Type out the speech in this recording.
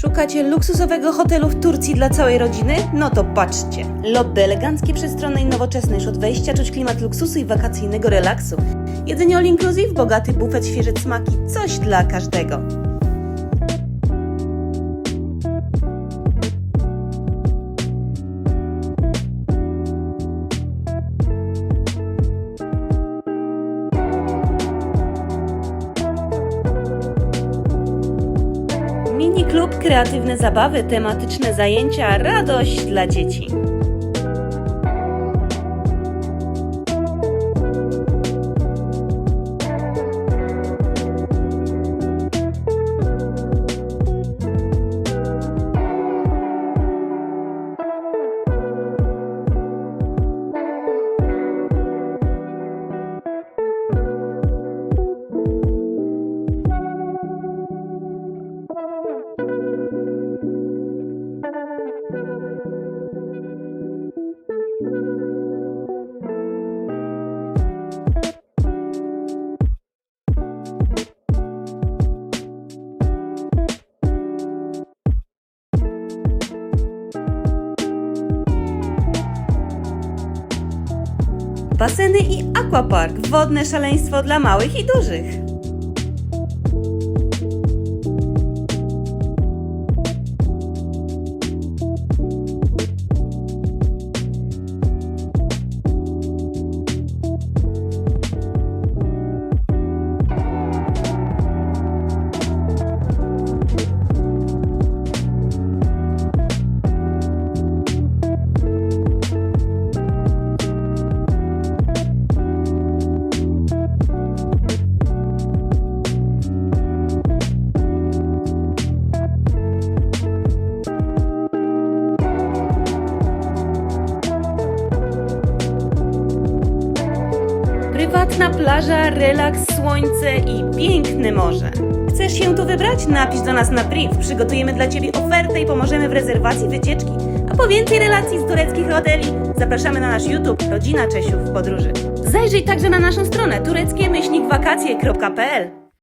Szukacie luksusowego hotelu w Turcji dla całej rodziny? No to patrzcie. Lobby eleganckie, przestronne i nowoczesne już od wejścia czuć klimat luksusu i wakacyjnego relaksu. Jedzenie all inclusive, bogaty bufet, świeże smaki, coś dla każdego. Klub, kreatywne zabawy, tematyczne zajęcia, radość dla dzieci. Baseny i aquapark, wodne szaleństwo dla małych i dużych. Prywatna plaża, relaks, słońce i piękne morze. Chcesz się tu wybrać? Napisz do nas na priv. Przygotujemy dla Ciebie ofertę i pomożemy w rezerwacji wycieczki. A po więcej relacji z tureckich hoteli zapraszamy na nasz YouTube Rodzina Czesiów w podróży. Zajrzyj także na naszą stronę tureckie-wakacje.pl